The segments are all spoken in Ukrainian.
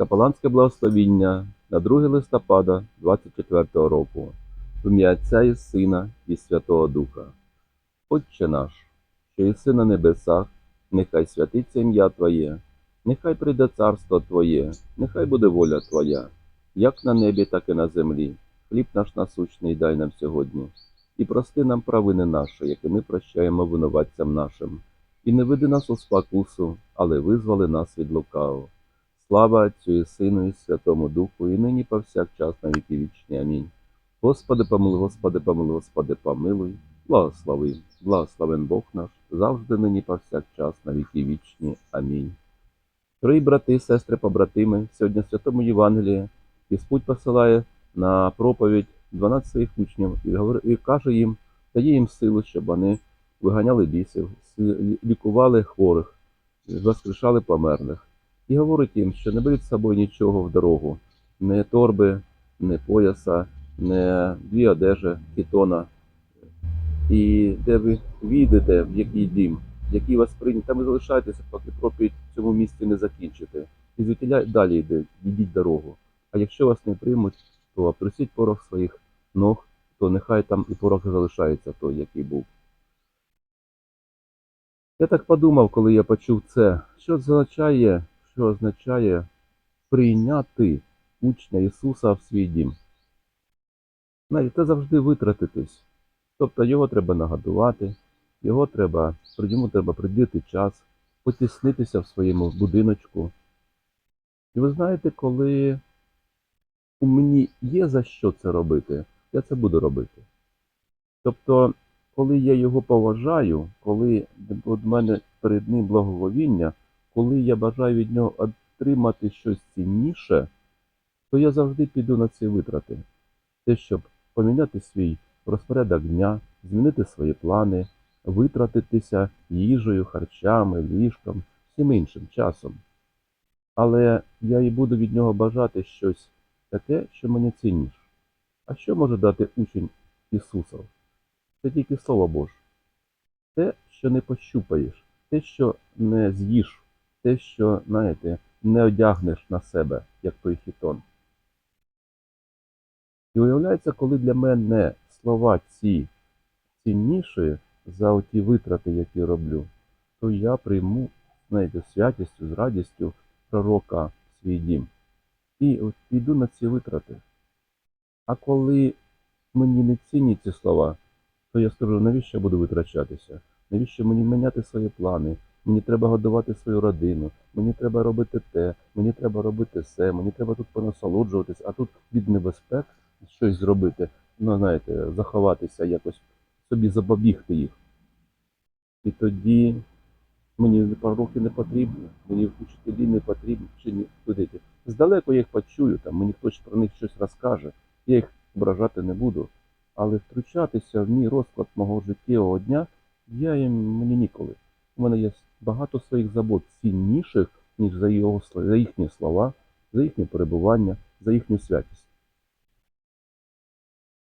Капеланське благословіння на 2 листопада 24 року. В ім'я Отця і Сина і Святого Духа. Отче наш, що єси на небесах, нехай святиться ім'я Твоє, нехай прийде царство Твоє, нехай буде воля Твоя, як на небі, так і на землі. Хліб наш насущний дай нам сьогодні, і прости нам провини наші, які ми прощаємо винуватцям нашим. І не веди нас у спокусу, але визволи нас від лукавого. Слава Отцю і Сину і Святому Духу, і нині повсякчас на віки вічні. Амінь. Господи, помилуй, Господи, помилуй, Господи, помилуй, благослови, благословен Бог наш, завжди нині повсякчас на віки вічні. Амінь. Дорогі брати, сестри, побратими, сьогодні в Святому Євангелії Господь посилає на проповідь 12 своїх учнів і каже їм, дає їм силу, щоб вони виганяли бісів, лікували хворих, воскрешали померлих. І говорить їм, що не беріть з собою нічого в дорогу, не торби, не пояса, не дві одежі, кітона. І де ви війдете, в який дім, який вас прийняв, там і залишайтеся, поки проповідь в цьому місці не закінчите. І звідтіля далі йде, йдіть дорогу. А якщо вас не приймуть, то обтрусіть порох своїх ног, то нехай там і порох залишається той, який був. Я так подумав, коли я почув це, що означає, що означає прийняти учня Ісуса в свій дім. Навіть це завжди витратитись. Тобто його треба нагодувати, його треба, йому треба приділити час, потіснитися в своєму будиночку. І ви знаєте, коли у мені є за що це робити, я це буду робити. Тобто, коли я його поважаю, коли від мене перед ним благовоління, коли я бажаю від нього отримати щось цінніше, то я завжди піду на ці витрати. Те, щоб поміняти свій розпорядок дня, змінити свої плани, витратитися їжею, харчами, ліжком, всім іншим часом. Але я і буду від нього бажати щось таке, що мені цінніше. А що може дати учень Ісуса? Це тільки Слово Боже. Те, що не пощупаєш, те, що не з'їш, те, що, знаєте, не одягнеш на себе, як той хітон. І уявляється, коли для мене слова ці цінніші за оті витрати, які роблю, то я прийму, знаєте, святістю, з радістю пророка свій дім. І от піду на ці витрати. А коли мені не цінні ці слова, то я скажу, навіщо я буду витрачатися? Навіщо мені міняти свої плани? Мені треба годувати свою родину, мені треба робити те, мені треба робити все, мені треба тут понасолоджуватись, а тут від небезпек щось зробити, ну знаєте, заховатися, якось собі запобігти їх. І тоді мені пророки не потрібні, мені вчителі не потрібні, чи ні студенти. Здалеку я їх почую, там мені хтось про них щось розкаже, я їх ображати не буду. Але втручатися в мій розклад мого життєвого дня я їм мені ніколи. У мене є багато своїх забот цінніших, ніж за, його, за їхні слова, за їхнє перебування, за їхню святість.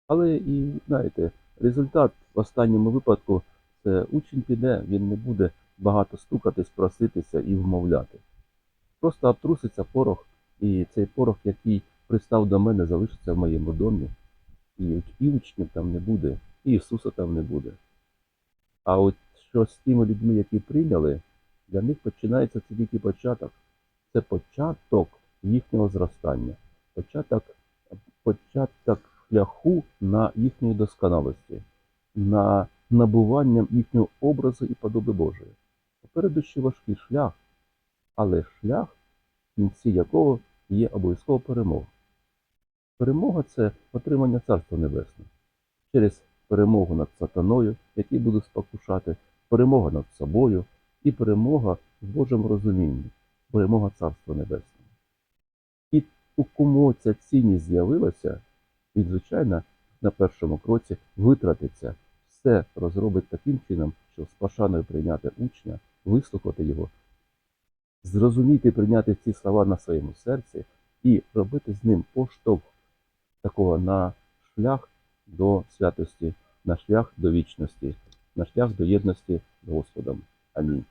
Але і знаєте, результат в останньому випадку це учень піде, він не буде багато стукатись, проситися і вмовляти. Просто обтруситься порох, і цей порох, який пристав до мене, залишиться в моєму домі. І, і учнів там не буде, і Ісуса там не буде. А от що з тими людьми, які прийняли, для них починається це тільки початок. Це початок їхнього зростання, початок, початок шляху на їхньої досконалості, на набуванням їхнього образу і подоби Божої. Попереду ще важкий шлях, але шлях, в кінці якого є обов'язково перемога. Перемога це отримання Царства Небесного через перемогу над сатаною, який буде спокушати, перемога над собою і перемога в Божому розумінні, перемога Царства Небесного. І у кому ця цінність з'явилася, він, звичайно, на першому кроці витратиться, все розробить таким чином, щоб з пошаною прийняти учня, вислухати його, зрозуміти і прийняти ці слова на своєму серці і робити з ним поштовх такого на шлях до святості, на шлях до вічності, на шлях до єдності з Господом. Амінь.